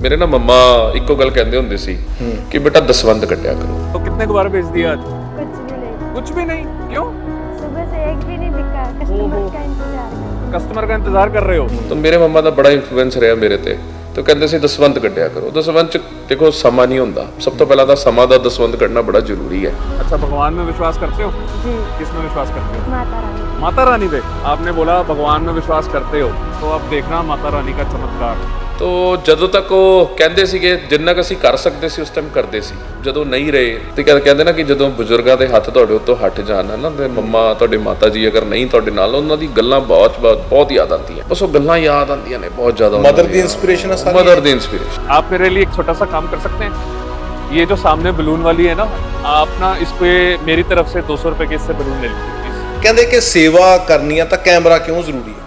ਮੇਰੇ ਨਾ ਮੰਮਾ ਇੱਕੋ ਗੱਲ ਕਹਿੰਦੇ ਹੁੰਦੇ ਸੀ ਕਿ ਬੇਟਾ ਦਸਵੰਦ ਕੱਢਿਆ ਕਰੋ तो कितने को बार भेज दिया आज कुछ भी नहीं कुछ भी नहीं क्यों सुबह से एक भी नहीं दिखा कस्टमर का इंतजार कर कस्टमर का इंतजार कर रहे हो ਤਾਂ ਮੇਰੇ ਮੰਮਾ ਦਾ ਬੜਾ ਇਨਫਲੂਐਂਸ ਰਿਹਾ ਮੇਰੇ ਤੇ ਤੇ ਉਹ ਕਹਿੰਦੇ ਸੀ ਦਸਵੰਦ ਕੱਢਿਆ ਕਰੋ ਦਸਵੰਦ ਚ ਦੇਖੋ ਸਮਾਂ ਨਹੀਂ ਹੁੰਦਾ ਸਭ ਤੋਂ ਪਹਿਲਾਂ ਤਾਂ ਸਮਾਂ ਦਾ ਦਸਵੰਦ ਕੱਢਣਾ ਬੜਾ ਜ਼ਰੂਰੀ ਹੈ अच्छा भगवान में विश्वास करते हो जी किस में विश्वास करते हो माता रानी माता रानी पे आपने बोला भगवान में विश्वास करते हो तो अब देखना माता रानी का चमत्कार ਤੋ ਜਦੋਂ ਤੱਕ ਉਹ ਕਹਿੰਦੇ ਸੀਗੇ ਜਿੰਨਾ ਕੁ ਅਸੀਂ ਕਰ ਸਕਦੇ ਸੀ ਉਸ ਟਾਈਮ ਕਰਦੇ ਸੀ ਜਦੋਂ ਨਹੀਂ ਰਹੇ ਤੇ ਕਹਿੰਦੇ ਕਹਿੰਦੇ ਨਾ ਕਿ ਜਦੋਂ ਬਜ਼ੁਰਗਾਂ ਦੇ ਹੱਥ ਤੁਹਾਡੇ ਉੱਤੋਂ ਹਟ ਜਾਣ ਨਾ ਤੇ ਮੰਮਾ ਤੁਹਾਡੇ ਮਾਤਾ ਜੀ ਅਗਰ ਨਹੀਂ ਤੁਹਾਡੇ ਨਾਲ ਉਹਨਾਂ ਦੀ ਗੱਲਾਂ ਬਹੁਤ ਬਹੁਤ ਬਹੁਤ ਯਾਦ ਆਉਂਦੀਆਂ ਬਸ ਉਹ ਗੱਲਾਂ ਯਾਦ ਆਉਂਦੀਆਂ ਨੇ ਬਹੁਤ ਜ਼ਿਆਦਾ ਮਦਰ ਦੀ ਇਨਸਪੀਰੇਸ਼ਨ ਆ ਸਾਰੀ ਮਦਰ ਦੀ ਇਨਸਪੀਰੇਸ਼ਨ आप मेरे लिए एक छोटा सा काम कर सकते हैं ये जो सामने बलून वाली है ना आप ना इस पे मेरी तरफ से दो सौ रुपए के इससे बलून ले लीजिए प्लीज ਕਹਿੰਦੇ ਕਿ ਸੇਵਾ ਕਰਨੀ ਆ ਤਾਂ ਕੈਮਰਾ ਕਿਉਂ ਜ਼ਰੂਰੀ ਹੈ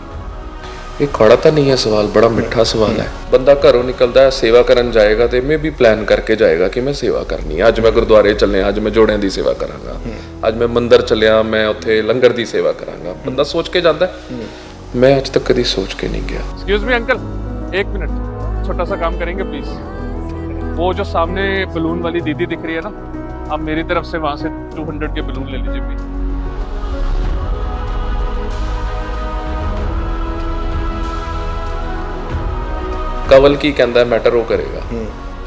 ਇਹ ਖੜਾ ਤਾਂ ਨਹੀਂ ਹੈ ਸਵਾਲ ਬੜਾ ਮਿੱਠਾ ਸਵਾਲ ਹੈ ਬੰਦਾ ਘਰੋਂ ਨਿਕਲਦਾ ਹੈ ਸੇਵਾ ਕਰਨ ਜਾਏਗਾ ਤੇ ਮੈਂ ਵੀ ਪਲਾਨ ਕਰਕੇ ਜਾਏਗਾ ਕਿ ਮੈਂ ਸੇਵਾ ਕਰਨੀ ਹੈ ਅੱਜ ਮੈਂ ਗੁਰਦੁਆਰੇ ਚੱਲਿਆ ਅੱਜ ਮੈਂ ਜੋੜਿਆਂ ਦੀ ਸੇਵਾ ਕਰਾਂਗਾ ਅੱਜ ਮੈਂ ਮੰਦਿਰ ਚੱਲਿਆ ਮੈਂ ਉੱਥੇ ਲੰਗਰ ਦੀ ਸੇਵਾ ਕਰਾਂਗਾ ਬੰਦਾ ਸੋਚ ਕੇ ਜਾਂਦਾ ਹੈ। ਮੈਂ ਅੱਜ ਤੱਕ ਕਦੀ ਸੋਚ ਕੇ ਨਹੀਂ ਗਿਆ एक्सक्यूज मी अंकल एक मिनट छोटा सा काम करेंगे प्लीज वो जो सामने बलून वाली दीदी दिख रही है ना आप मेरी तरफ से वहां से 200 के बलून ले लीजिए प्लीज ਕਵਲ ਕੀ ਕਹਿੰਦਾ ਮੈਟਰ ਉਹ ਕਰੇਗਾ।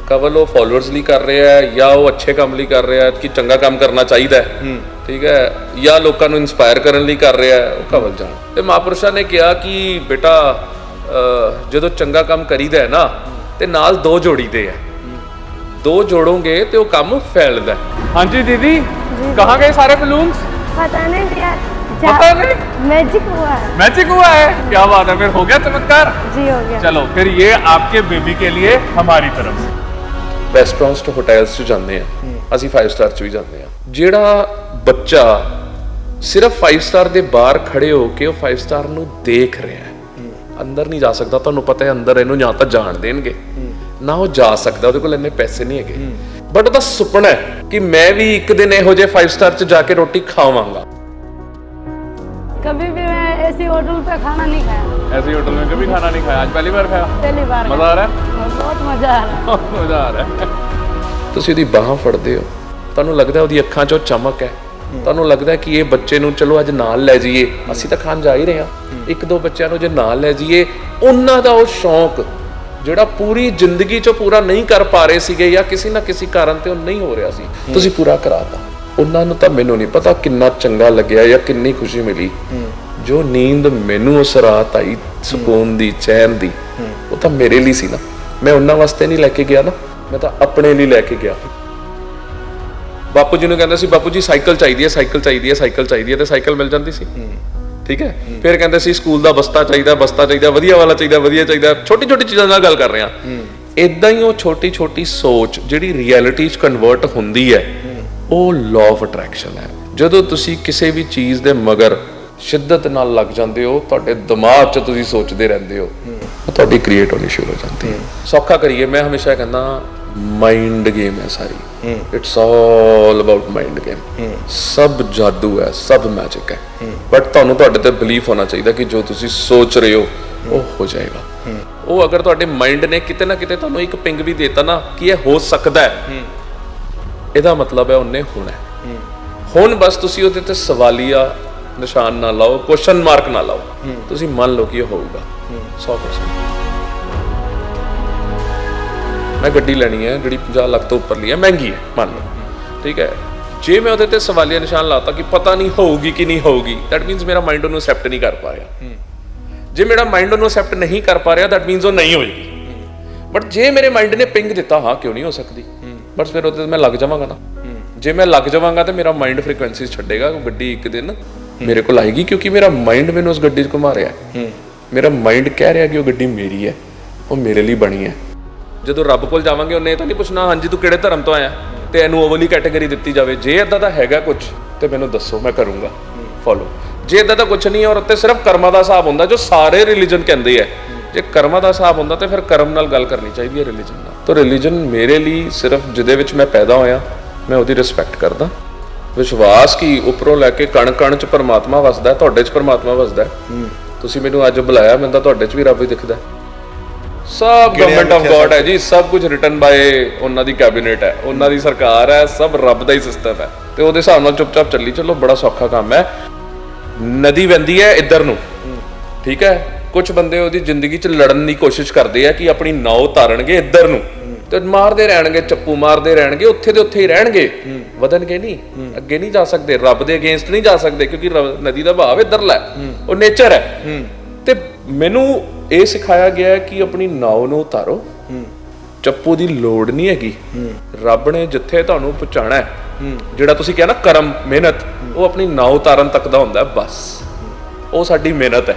ਕਵਲ ਉਹ ਫਾਲੋਅਰਸ ਲਈ ਕਰ ਰਿਹਾ ਹੈ ਜਾਂ ਉਹ ਅੱਛੇ ਕੰਮ ਲਈ ਕਰ ਰਿਹਾ ਹੈ ਕਿ ਚੰਗਾ ਕੰਮ ਕਰਨਾ ਚਾਹੀਦਾ ਹੈ? ਠੀਕ ਹੈ? ਜਾਂ ਲੋਕਾਂ ਨੂੰ ਇਨਸਪਾਇਰ ਕਰਨ ਲਈ ਕਰ ਰਿਹਾ ਹੈ? ਉਹ ਕਵਲ ਜਾਣ। ਤੇ ਮਹਾਪੁਰਸ਼ਾਂ ਨੇ ਕਿਹਾ ਕਿ ਬੇਟਾ ਜਦੋਂ ਚੰਗਾ ਕੰਮ ਕਰੀਦਾ ਹੈ ਨਾ ਤੇ ਨਾਲ ਦੋ ਜੋੜੀਦੇ ਹੈ। ਦੋ ਜੋੜੋਗੇ ਤੇ ਉਹ ਕੰਮ ਫੈਲਦਾ ਹਾਂਜੀ ਦੀਦੀ ਕਹਾਂਗੇ ਸਾਰੇ ਬਲੂਨਸ ਪਤਾ ਨਹੀਂ ਯਾਰ। पता नहीं भैया पता नहीं मैजिक हुआ है मैजिक हुआ है क्या बात है फिर हो गया चमत्कार जी हो गया चलो फिर ये आपके बेबी के लिए हमारी तरफ से ਰੈਸਟੋਰੈਂਟਸ ਤੇ ਹੋਟਲਸ 'ਚ ਜਾਂਦੇ ਆ ਅਸੀਂ 5 ਸਟਾਰ 'ਚ ਵੀ ਜਾਂਦੇ ਆ ਜਿਹੜਾ ਬੱਚਾ ਸਿਰਫ 5 ਸਟਾਰ ਦੇ ਬਾਹਰ ਖੜੇ ਹੋ ਕੇ ਉਹ 5 ਸਟਾਰ ਨੂੰ ਦੇਖ ਰਿਹਾ ਹੈ ਅੰਦਰ ਨਹੀਂ ਜਾ ਸਕਦਾ ਤੁਹਾਨੂੰ ਪਤਾ ਹੈ ਅੰਦਰ ਇਹਨੂੰ ਜਾਂ ਤਾਂ ਜਾਣ ਦੇਣਗੇ ਨਾ ਉਹ ਜਾ ਸਕਦਾ ਉਹਦੇ ਕੋਲ ਇੰਨੇ ਪੈਸੇ ਨਹੀਂ ਹੈਗੇ ਬਟ ਉਹਦਾ ਸੁਪਨਾ ਹੈ ਕਿ ਮੈਂ ਵੀ ਇੱਕ ਦਿਨ ਇਹੋ ਜਿਹੇ 5 ਸਟਾਰ 'ਚ ਜਾ ਕੇ ਰੋਟੀ ਖਾਵਾਂਗਾ कभी भी मैं ऐसी होटल पे खाना नहीं खाया ऐसे ही होटल में कभी खाना नहीं खाया आज पहली बार खाया पहली बार मजा आ रहा है खाया। बहुत मजा आ रहा है मजा आ रहा है ਤੁਸੀਂ ਉਹਦੀ ਬਾਹਾਂ ਫੜਦੇ ਹੋ ਤੁਹਾਨੂੰ ਲੱਗਦਾ ਉਹਦੀ ਅੱਖਾਂ 'ਚੋਂ ਚਮਕ ਹੈ ਤੁਹਾਨੂੰ ਲੱਗਦਾ ਕਿ ਇਹ ਬੱਚੇ ਨੂੰ ਚਲੋ ਅੱਜ ਨਾਲ ਲੈ ਜਾਈਏ ਅਸੀਂ ਤਾਂ ਖਾਣ ਜਾ ਹੀ ਰਹੇ ਹਾਂ ਇੱਕ ਦੋ ਬੱਚਿਆਂ ਨੂੰ ਜੇ ਨਾਲ ਲੈ ਜਾਈਏ ਉਹਨਾਂ ਦਾ ਉਹ ਸ਼ੌਂਕ ਜਿਹੜਾ ਪੂਰੀ ਜ਼ਿੰਦਗੀ 'ਚੋਂ ਪੂਰਾ ਨਹੀਂ ਕਰ ਪਾ ਰਹੇ ਸੀਗੇ ਜਾਂ ਕਿਸੇ ਨਾ ਕਿਸੇ ਕਾਰਨ ਤੇ ਉਹ ਨਹੀਂ ਹੋ ਰਿਹਾ ਸੀ ਤੁਸੀਂ ਪੂਰਾ ਕਰਾਤਾ ਉਹਨਾਂ ਨੂੰ ਤਾਂ ਮੈਨੂੰ ਨਹੀਂ ਪਤਾ ਕਿੰਨਾ ਚੰਗਾ ਲੱਗਿਆ ਜਾਂ ਕਿੰਨੀ ਖੁਸ਼ੀ ਮਿਲੀ। ਜੋ ਨੀਂਦ ਮੈਨੂੰ ਉਸ ਰਾਤ ਆਈ ਸਕੂਨ ਦੀ ਚੈਨ ਦੀ ਉਹ ਤਾਂ ਮੇਰੇ ਲਈ ਸੀ ਨਾ। ਮੈਂ ਉਹਨਾਂ ਵਾਸਤੇ ਨਹੀਂ ਲੈ ਕੇ ਗਿਆ ਨਾ ਮੈਂ ਤਾਂ ਆਪਣੇ ਲਈ ਲੈ ਕੇ ਗਿਆ। ਬਾਪੂ ਜੀ ਨੂੰ ਕਹਿੰਦਾ ਸੀ ਬਾਪੂ ਜੀ ਸਾਈਕਲ ਚਾਹੀਦੀ ਹੈ ਸਾਈਕਲ ਚਾਹੀਦੀ ਹੈ ਸਾਈਕਲ ਚਾਹੀਦੀ ਹੈ ਤੇ ਸਾਈਕਲ ਮਿਲ ਜਾਂਦੀ ਸੀ। ਠੀਕ ਹੈ? ਫਿਰ ਕਹਿੰਦੇ ਸੀ ਸਕੂਲ ਦਾ ਬਸਤਾ ਚਾਹੀਦਾ ਬਸਤਾ ਚਾਹੀਦਾ ਵਧੀਆ ਵਾਲਾ ਚਾਹੀਦਾ ਵਧੀਆ ਚਾਹੀਦਾ ਛੋਟੀ ਛੋਟੀ ਚੀਜ਼ਾਂ ਨਾਲ ਗੱਲ ਕਰ ਰਹੇ ਹਾਂ। ਇਦਾਂ ਹੀ ਉਹ ਛੋਟੀ ਛੋਟੀ ਸੋਚ ਜਿਹੜੀ ਰਿਐਲਿਟੀ 'ਚ ਕਨਵਰਟ ਹੁੰਦੀ ਹੈ ਉਹ ਲਾਅ ਆਫ ਅਟਰੈਕਸ਼ਨ ਹੈ। ਜਦੋਂ ਤੁਸੀਂ ਕਿਸੇ ਵੀ ਚੀਜ਼ ਦੇ ਮਗਰ ਸ਼ਿੱਦਤ ਨਾਲ ਲੱਗ ਜਾਂਦੇ ਹੋ, ਤੁਹਾਡੇ ਦਿਮਾਗ 'ਚ ਤੁਸੀਂ ਸੋਚਦੇ ਰਹਿੰਦੇ ਹੋ ਉਹ ਤੁਹਾਡੀ ਕ੍ਰੀਏਟ ਹੋਣੀ ਸ਼ੁਰੂ ਹੋ ਜਾਂਦੀ ਹੈ। ਸੌਖਾ ਕਰੀਏ, ਮੈਂ ਹਮੇਸ਼ਾ ਕਹਿੰਦਾ ਮਾਈਂਡ ਗੇਮ ਹੈ ਸਾਰੀ। It's all about mind game ਸਭ ਜਾਦੂ ਹੈ, ਸਭ ਮੈਜਿਕ ਹੈ। ਬਟ ਤੁਹਾਨੂੰ ਤੁਹਾਡੇ ਤੇ ਬਲੀਫ ਹੋਣਾ ਚਾਹੀਦਾ ਕਿ ਜੋ ਤੁਸੀਂ ਸੋਚ ਰਹੇ ਹੋ, ਉਹ ਹੋ ਜਾਏਗਾ। ਉਹ ਅਗਰ ਤੁਹਾਡੇ ਮਾਈਂਡ ਨੇ ਕਿਤੇ ਨਾ ਕਿਤੇ ਤੁਹਾਨੂੰ ਇੱਕ ਪਿੰਗ ਵੀ ਦੇਤਾ ਨਾ, ਕਿ ਇਹ ਹੋ ਸਕਦਾ ਹੈ। ਇਹਦਾ ਮਤਲਬ ਹੈ ਉਹਨੇ ਹੋਣਾ ਹੁਣ ਬਸ ਤੁਸੀਂ ਉਹਦੇ ਤੇ ਸਵਾਲੀਆ ਨਿਸ਼ਾਨ ਨਾ ਲਾਓ ਕੁਐਸਚਨ ਮਾਰਕ ਨਾ ਲਾਓ। ਤੁਸੀਂ ਮੰਨ ਲਓ ਕਿ ਇਹ ਹੋਊਗਾ। 100% ਮੈਂ ਗੱਡੀ ਲੈਣੀ ਹੈ ਜਿਹੜੀ 50 ਲੱਖ ਤੋਂ ਉੱਪਰ ਲਈ ਹੈ ਮਹਿੰਗੀ ਹੈ ਮੰਨ ਲਓ। ਠੀਕ ਹੈ। ਜੇ ਮੈਂ ਉਹਦੇ ਤੇ ਸਵਾਲੀਆ ਨਿਸ਼ਾਨ ਲਾਤਾ ਕਿ ਪਤਾ ਨਹੀਂ ਹੋਊਗੀ ਕਿ ਨਹੀਂ ਹੋਊਗੀ ਦੈਟ ਮੀਨਸ ਮੇਰਾ ਮਾਈਂਡ ਉਹਨੂੰ ਅਸੈਪਟ ਨਹੀਂ ਕਰ ਪਾ ਰਿਹਾ। ਜੇ ਮੇਰਾ ਮਾਈਂਡ ਉਹਨੂੰ ਅਸੈਪਟ ਨਹੀਂ ਕਰ ਪਾ ਰਿਹਾ ਦੈਟ ਮੀਨਸ ਉਹ ਨਹੀਂ ਹੋਏਗੀ। ਬਟ ਜੇ ਮੇਰੇ ਮਾਈਂਡ ਨੇ ਪਿੰਗ ਦਿੱਤਾ ਹਾਂ ਕਿਉਂ ਨਹੀਂ ਹੋ ਸਕਦੀ? ਬਸ ਫਿਰ ਉਹਦੇ ਤੇ ਮੈਂ ਲੱਗ ਜਾਵਾਂਗਾ ਨਾ। ਜੇ ਮੈਂ ਲੱਗ ਜਾਵਾਂਗਾ ਤਾਂ ਮੇਰਾ ਮਾਈਂਡ ਫ੍ਰੀਕੁਐਂਸੀਜ਼ ਛੱਡੇਗਾ ਉਹ ਗੱਡੀ ਇੱਕ ਦਿਨ ਮੇਰੇ ਕੋਲ ਆਏਗੀ ਕਿਉਂਕਿ ਮੇਰਾ ਮਾਈਂਡ ਮੈਨੂੰ ਉਸ ਗੱਡੀ 'ਚ ਘੁਮਾ ਰਿਹਾ ਹੈ। ਮੇਰਾ ਮਾਈਂਡ ਕਹਿ ਰਿਹਾ ਕਿ ਉਹ ਗੱਡੀ ਮੇਰੀ ਹੈ ਉਹ ਮੇਰੇ ਲਈ ਬਣੀ ਹੈ। ਜਦੋਂ ਰੱਬ ਕੋਲ ਜਾਵਾਂਗੇ ਉਹਨੇ ਤਾਂ ਨਹੀਂ ਪੁੱਛਣਾ ਹਾਂਜੀ ਤੂੰ ਕਿਹੜੇ ਧਰਮ ਤੋਂ ਆਇਆ? ਤੇ ਇਹਨੂੰ ਉਹ ਵਾਲੀ ਕੈਟਾਗਰੀ ਦਿੱਤੀ ਜਾਵੇ। ਜੇ ਇਦਾਂ ਦਾ ਹੈਗਾ ਕੁਝ ਤੇ ਮੈਨੂੰ ਦੱਸੋ ਮੈਂ ਕਰੂੰਗਾ। ਫੋਲੋ ਜੇ ਇਦਾਂ ਦਾ ਕੁਝ ਨਹੀਂ ਹੈ ਔਰ ਉੱਤੇ ਸਿਰਫ ਕਰਮਾਂ ਦਾ ਹਿਸਾਬ ਹੁੰਦਾ ਜੋ ਸਾਰੇ ਰਿਲੀਜਨ ਕਹਿੰਦੇ ਆ ਜੇ ਕਰਮਾਂ ਦਾ ਹਿਸਾਬ ਹੁੰਦਾ ਤੇ ਫਿਰ ਕਰਮ ਨਾਲ ਗੱਲ ਕਰਨੀ ਚਾਹੀਦੀ ਹੈ ਰਿਲੀਜਨ ਨਾਲ। ਤਾਂ ਰਿਲੀਜਨ ਮੇਰੇ ਲਈ ਸਿਰਫ ਜਿਹਦੇ ਵਿੱਚ ਮੈਂ ਪੈਦਾ ਹੋਇਆ ਮੈਂ ਉਹਦੀ ਰਿਸਪੈਕਟ ਕਰਦਾ। ਵਿਸ਼ਵਾਸ ਕੀ ਉੱਪਰੋਂ ਲੈ ਕੇ ਕਣ ਕਣ ਚ ਪਰਮਾਤਮਾ ਵਸਦਾ ਤੁਹਾਡੇ ਚ ਪਰਮਾਤਮਾ ਵਸਦਾ ਹੈ। ਤੁਸੀਂ ਮੈਨੂੰ ਅੱਜ ਬੁਲਾਇਆ ਮੈਨੂੰ ਤਾਂ ਤੁਹਾਡੇ ਚ ਵੀ ਰੱਬ ਹੀ ਦਿਖਦਾ ਸਭ ਗਵਰਨਮੈਂਟ ਆਫ ਗੋਡ ਹੈ ਜੀ ਸਭ ਕੁਝ ਰਿਟਨ ਬਾਏ ਉਹਨਾਂ ਦੀ ਕੈਬਨਿਟ ਹੈ ਉਹਨਾਂ ਦੀ ਸਰਕਾਰ ਹੈ ਸਭ ਰੱਬ ਦਾ ਹੀ ਸਿਸਟਮ ਹੈ। ਤੇ ਉਹਦੇ ਹਿਸਾਬ ਨਾਲ ਚੁੱਪਚਾਪ ਚੱਲੀ ਚੱਲੋ ਬੜਾ ਸੌਖਾ ਕੰਮ ਹੈ। ਨਦੀ ਵੰਦੀ ਹੈ ਇੱਧਰ ਨੂੰ। ਠੀਕ ਹੈ? ਕੁਝ ਬੰਦੇ ਉਹਦੀ ਜ਼ਿੰਦਗੀ 'ਚ ਲੜਨ ਦੀ ਕੋਸ਼ਿਸ਼ ਕਰਦੇ ਆ ਕਿ ਆਪਣੀ ਨਾਉ ਤਾਰਨਗੇ ਇੱਧਰ ਨੂੰ। ਤੇ ਮਾਰਦੇ ਰਹਿਣਗੇ, ਚੱਪੂ ਮਾਰਦੇ ਰਹਿਣਗੇ, ਉੱਥੇ ਦੇ ਉੱਥੇ ਹੀ ਰਹਿਣਗੇ। ਵਧਣਗੇ ਨਹੀਂ। ਅੱਗੇ ਨਹੀਂ ਜਾ ਸਕਦੇ, ਰੱਬ ਦੇ ਅਗੇਂਸਟ ਨਹੀਂ ਜਾ ਸਕਦੇ, ਕਿਉਂਕਿ ਰੱਬ- ਨਦੀ ਦਾ ਭਾਵ ਇੱਧਰਲਾ ਉਹ ਨੇਚਰ ਹੈ। ਤੇ ਮੈਨੂੰ ਇਹ ਸਿਖਾਇਆ ਗਿਆ ਕਿ ਆਪਣੀ ਨਾਉ ਨੂੰ ਉਤਾਰੋ। ਚੱਪੂ ਦੀ ਲੋੜ ਨਹੀਂ ਹੈਗੀ। ਰੱਬ ਨੇ ਜਿੱਥੇ ਤੁਹਾਨੂੰ ਪਹੁੰਚਾਣਾ ਹੈ, ਜਿਹੜਾ ਤੁਸੀਂ ਕਿਹਾ ਨਾ ਕਰਮ, ਮਿਹਨਤ, ਉਹ ਆਪਣੀ ਨਾਉ ਉਤਾਰਨ ਤੱਕ ਦਾ ਹੁੰਦਾ ਬਸ। ਉਹ ਸਾਡੀ ਮਿਹਨਤ ਹੈ।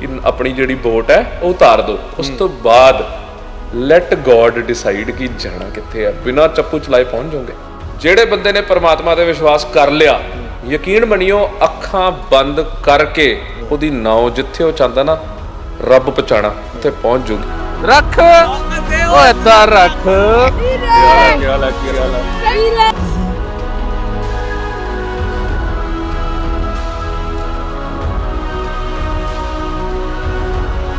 ਕਿ ਆਪਣੀ ਜਿਹੜੀ ਬੋਟ ਹੈ ਉਹ ਉਤਾਰ ਦਿਓ। ਉਸ ਤੋਂ ਬਾਅਦ ਲੈਟ ਗੋਡ ਡਿਸਾਈਡ ਕਿ ਜਾਣਾ ਕਿੱਥੇ ਹੈ ਬਿਨਾਂ ਚੱਪੂ ਚਲਾਏ ਪਹੁੰਚ ਜਾਓਗੇ। ਜਿਹੜੇ ਬੰਦੇ ਨੇ ਪਰਮਾਤਮਾ ਤੇ ਵਿਸ਼ਵਾਸ ਕਰ ਲਿਆ ਯਕੀਨ ਮੰਨਿਓ ਅੱਖਾਂ ਬੰਦ ਕਰਕੇ ਉਹਦੀ ਨਾਉ ਜਿੱਥੇ ਉਹ ਚਾਹੁੰਦਾ ਨਾ ਰੱਬ ਪਹੁੰਚਾਣਾ ਉੱਥੇ ਪਹੁੰਚ ਜੂਗੀ ਰੱਖ! ਓਏ ਏਦਾਂ ਰੱਖ! ਕੀ ਹਾਲ ਹੈ ਕੀ ਹਾਲ ਹੈ ਕੀ ਹਾਲ ਹੈ